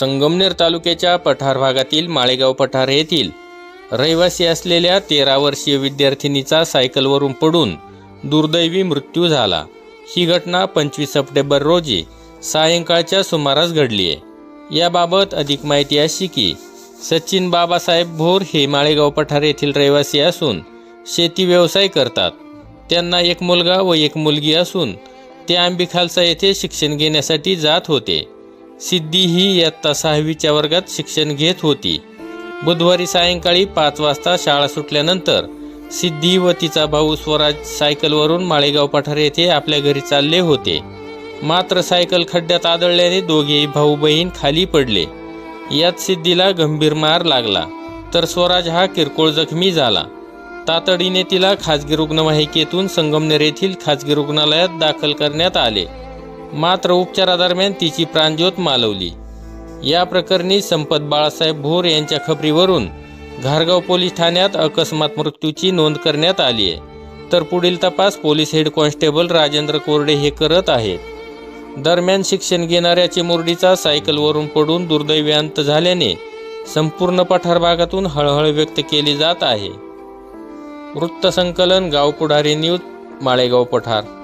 संगमनेर तालुक्याच्या पठार भागातील माळेगाव पठार येथील रहिवासी असलेल्या तेरा वर्षीय विद्यार्थिनीचा सायकलवरून पडून दुर्दैवी मृत्यू झाला. ही घटना पंचवीस सप्टेंबर रोजी सायंकाळच्या सुमारास घडली आहे. याबाबत अधिक माहिती अशी की सचिन बाबासाहेब भोर हे माळेगाव पठार येथील रहिवासी असून शेती व्यवसाय करतात. त्यांना एक मुलगा व एक मुलगी असून ते आंबीखालसा येथे शिक्षण घेण्यासाठी जात होते. सिद्धी ही इयत्ता सहावीच्या वर्गात शिक्षण घेत होती. बुधवारी सायंकाळी पाच वाजता शाळा सुटल्यानंतर सिद्धी व तिचा भाऊ स्वराज सायकलवरून माळेगाव पठार येथे आपल्या घरी चालले होते. मात्र सायकल खड्ड्यात आदळल्याने दोघेही भाऊ बहीण खाली पडले. यात सिद्धीला गंभीर मार लागला. तर स्वराज हा किरकोळ जखमी झाला. तातडीने तिला खाजगी रुग्णवाहिकेतून संगमनेर येथील खाजगी रुग्णालयात दाखल करण्यात आले. मात्र उपचारादरम्यान तिची प्राणज्योत मालवली. या प्रकरणी संपत बाळासाहेब भोर यांच्या खबरीवरून घारगाव पोलीस ठाण्यात अकस्मात मृत्यूची नोंद करण्यात आली आहे. तर पुढील तपास पोलीस हेड कॉन्स्टेबल राजेंद्र कोरडे हे करत आहेत. दरम्यान शिक्षण घेणाऱ्या चिमुरडीचा सायकलवरून पडून दुर्दैवी झाल्याने संपूर्ण पठार भागातून हळहळ व्यक्त केली जात आहे. वृत्तसंकलन गाव पुढारी न्यूज माळेगाव पठार.